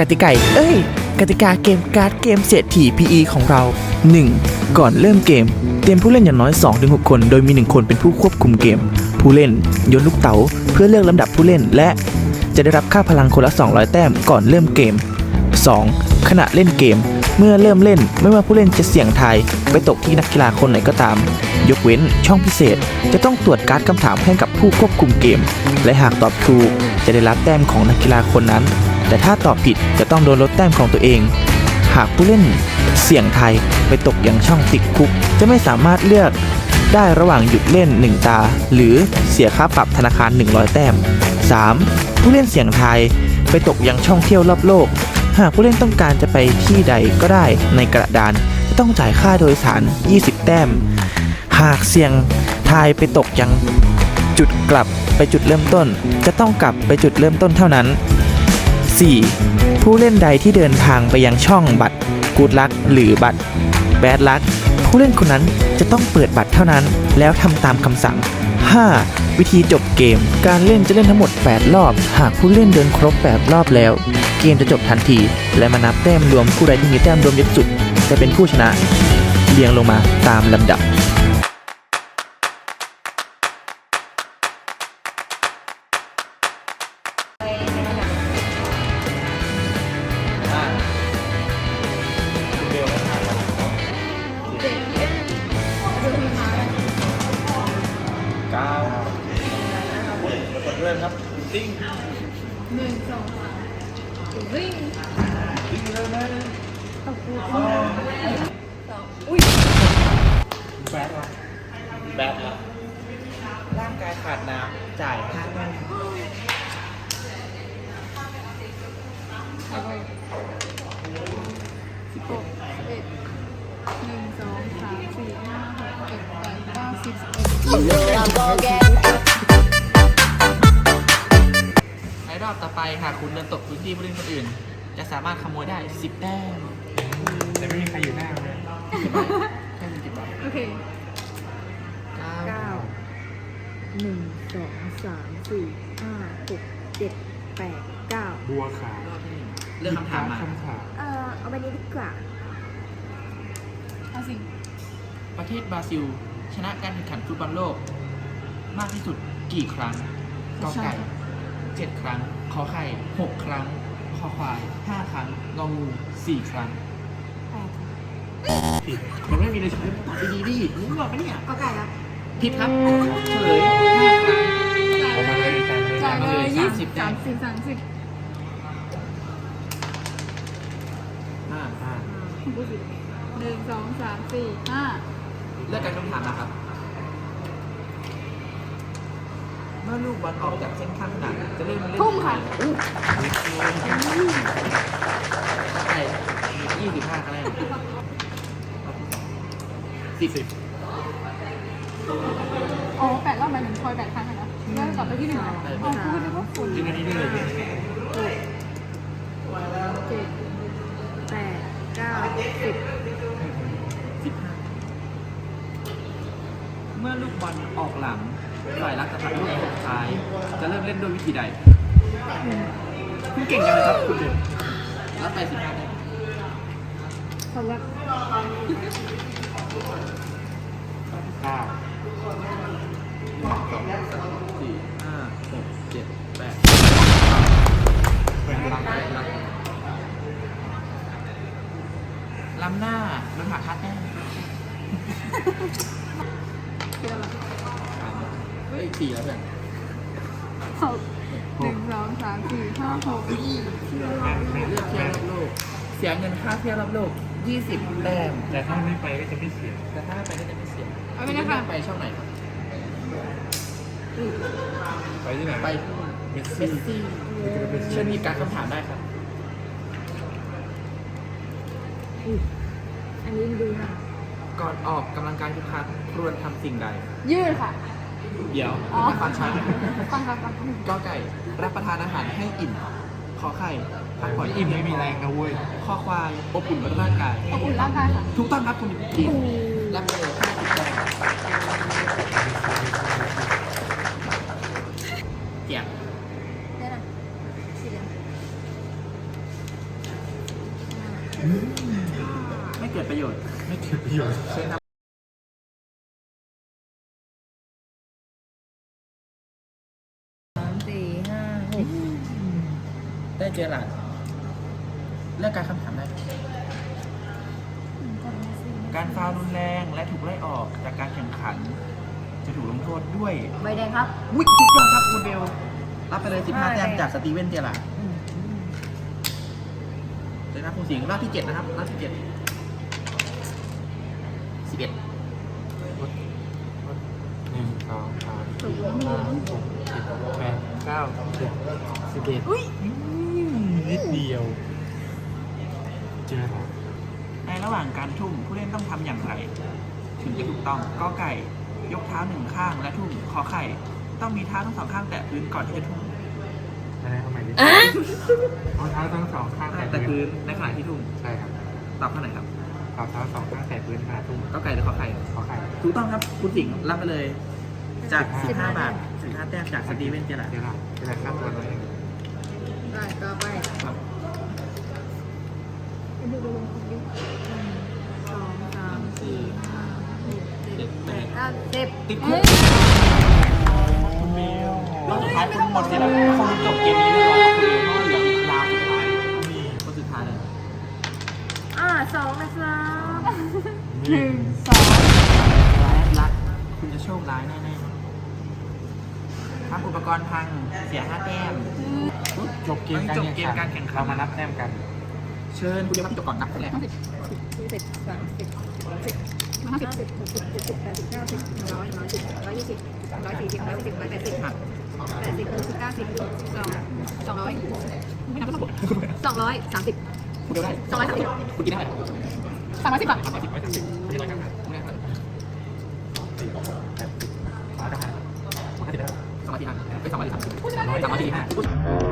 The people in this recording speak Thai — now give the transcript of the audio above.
กติกาเอ้ย กติกาเกมการ์ดเกมเศรษฐี PE ของเรา 1. ก่อนเริ่มเกม เตรียมผู้เล่นอย่างน้อย 2-6 คน โดยมี 1 คนเป็นผู้ควบคุมเกม ผู้เล่นโยนลูกเต๋าเพื่อเลือกลำดับผู้เล่นและจะได้รับค่าพลังคนละ 200 แต้มก่อนเริ่มเกม 2. ขณะเล่นเกม เมื่อเริ่มเล่นไม่ว่าผู้เล่นจะเสี่ยงทายไปตกที่นักกีฬาคนไหนก็ตาม ยกเว้นช่องพิเศษ จะต้องตรวจการ์ดคำถามให้กับผู้ควบคุมเกม และหากตอบถูกจะได้รับแต้มของนักกีฬาคนนั้น แต่ถ้าตอบผิดจะต้องโดนลดแต้มของตัวเอง หากผู้เล่นเสี่ยงไทยไปตกย่างช่องติดคุก จะไม่สามารถเลือกได้ระหว่างหยุดเล่น 1 ตา หรือเสียค่าปรับธนาคาร 100 แต้ม 3. ผู้เล่นเสี่ยงไทยไปตกยังช่องเที่ยวรอบโลก หากผู้เล่นต้องการจะไปที่ใดก็ได้ในกระดานจะต้องจ่ายค่าโดยสาร 20 แต้ม หากเสี่ยงไทยไปตกยังจุดกลับไปจุดเริ่มต้น จะต้องกลับไปจุดเริ่มต้นเท่านั้น 4. ผู้เล่นใดที่เดินทางไปยังช่องบัตรกูดลักหรือบัตรแบดลักผู้เล่นคนนั้นจะต้องเปิดบัตรเท่านั้น แล้วทำตามคำสั่ง 5. วิธีจบเกม การเล่นจะเล่นทั้งหมด 8 รอบ หากผู้เล่นเดินครบ 8 รอบแล้ว เกมจะจบทันที และมานับแต้มรวมผู้ใดที่มีแต้มรวมเยอะสุด จะเป็นผู้ชนะ เรียงลงมาตามลำดับ ดเริ่มครับติ้งหนึ่งสองสามวิ่งติ้งเริ่มนะตะปูสองอุ้ยแบดละแบดละร่างกายขาดน้ำจ่ายห้าแต้มสิบหกสิบเอ็ดหนึ่งสองสามสี่ห้าหกเจ็ดแปดเก้าสิบสิบเอ็ด อบต่อไปหากคุณเดินตกพื้นที่ผู้เล่นคนอื่น จะสามารถขโมยได้ 10 แต้มแต่ไม่มีใครอยู่หน้าเลยแค่มีกี่ใบโอเคเก้าเก้าหนึ่งสองสามสี่ห้าหกเจ็ดแปดเก้าบัวขาวรอบที่หนึ่งเลือกคำถามมาคำถามเอ่อเอาไปนี้ดีกว่าเอาสิประเทศบราซิล ชนะการแข่งขันฟุตบอลโลก มากที่สุดกี่ครั้งกอไก่เจ็ดครั้ง ขอไข่หกครั้งคอควายห้าครั้งงองูสี่ครั้งแปดผิดมันไม่มีเลยใช้ตอบดีๆดิรู้หรอปะเนี่ยก็ไก่ละผิดครับเฉลยห้าครั้ง เอามาเลยใจเลยจ่ายเลยสายี่มสิสิบบแต้สามมสิบสามสิบห้าอ่าพูดสิหนึ่งสองสามสี่ห้าเลือกการคำถามนะครับ เมื่อลูกบอลออกจากเส้นข้างสนามจะเล่นเล่นทุ่มค่ะใช่ยี่สิบห้าคะแนนสิบสิบอ๋อแปดรอบหมายถึงคอยแปดครั้งอะนะแล้วกลับไปที่หนึ่งอะอ๋อคือนึกว่าฝุ่นจริงอันนี้ได้เลยหกเจ็ดแปดเก้าสิบสิบห้าเมื่อลูกบอลออกหลัง ฝ่ายรักจะทำลูกสุดท้าย จะเริ่มเล่นด้วยวิธีใดคุณเก่งจังเลยครับคุณเด่นรับไปสิบห้าได้สำหรับเก้า เฮ้ยสี่แล้วเพื่อนหกหนึ่งสองสามสี่ห้าหกเลือกเที่ยวรอบโลก เสียเงินค่าเที่ยวรอบโลก20แต้มแต่ถ้าไม่ไปก็จะไม่เสีย แต่ถ้าไปก็จะไม่เสียเอาไปนะคะไปช่องไหนครับไปที่ไหนไปเมสเมซี่สซี่เชิญหยิบการคำถามได้ครับอุ้ยอันนี้ดูนะก่อนออกกำลังกายทุกครั้งควรทำสิ่งใด ยืดค่ะ เดี๋ยวอ๋อ ฟังช้ดก็ไก่ รับประทานอาหารให้อิ่มขอไข่พักผ่อนอิ่มไม่มีแรงนะเว้ยข้อความอบอุ่นร่างกาย ขอบคุณร่างกายค่กต้องครับคุณดีนรับไปเลยเจียบได้ละสีเหลืงไม่เกิดประโยชน์ ไม่เกิดประโยชน์ ใช่ครั ได้เจอหลานเลือกการคำถามได้การฟาวล์รุนแรงและถูกไล่ออกจากการแข่งขัน จะถูกลงโทษด้วยใบแดงครับวิสุดยอดครับคุณเบลรับไปเลย 15แต้มจากสตีเวนเจล่าเจอนะคุณสิงห์รอบที่ 7 นะครับรอบที่7 11หนึ่งสองสามสี่ห้าหกเจ็ดแปดเก้าสิบสิบเอ็ด นิดเดียวเจอแล้วในระหว่างการทุ่มผู้เล่นต้องทำอย่างไร ถึงจะถูกต้องก็ไก่ ยกเท้าหนึ่งข้างและทุ่มคอไข่ ต้องมีเท้าทั้งสองข้างแตะพื้นก่อนที่จะทุ่มอะไรทำไมดิเอาเท้าทั้งสองข้างแตะแตะพื้พื้นนในขณะที่ทุ่มใช่ครับตอบเท่าไหร่ครับเอาเท้าสองข้างแตะพื้นขณะทุ่มก็ไก่หรือคอไข่ขอไข่ถูกต้องครับคุณสิงห์รับไปเลย จาก 15 15บาท15แต้มจากสตีเวนเจล่าเจอแล้วเจอแล้วข้ามตัวเราเอง ได้ต่อไปครับดูดูลงคลิปสองสามสี่ห้าหกเจ็ดแปดเก้าสิบติดคุกคุณเบลรอบสุดท้ายคุณหมดเวลาคุณจบเกมนี้เรียบร้อยแล้วคุณเบลเพราะเหลืออีกราวสุดท้ายนี่คนสุดท้ายเลยอ่าสองนะครับหนึ่งสองร้ายรักคุณจะโชคร้ายแน่ๆทำอุปกรณ์พังเสีย5แต้ม จบเกมการจบเกมการแข่งขัน เรามานับแต้มกัน เชิญคุณเดียวมาที่จบก่อนนับคนแรกยี่สิบสามสิบสิบห้าสิบสิบหกสิบเจ็ดสิบแปดสิบเก้าสิบร้อยร้อยสิบร้อยยี่สิบร้อยสี่สิบร้อยสี่สิบร้อยแปดสิบหักแปดสิบหกสิบเก้าสิบสองสองร้อยสองร้อยสามสิบคุณเดียวได้สองร้อยสามสิบคุณกินได้ไหมสามร้อยสิบบาทร้อยสิบร้อยสามสิบไม่ใช่ร้อยเก้าสิบคุณได้เท่าไหร่สี่แปดสิบร้อยเก้าสิบห้าสิบแล้วสองร้อยที่ห้าไปสองร้อยที่สามสิบสองร้อยสามร้อยที่ห้าได้สามร้อยสิบบา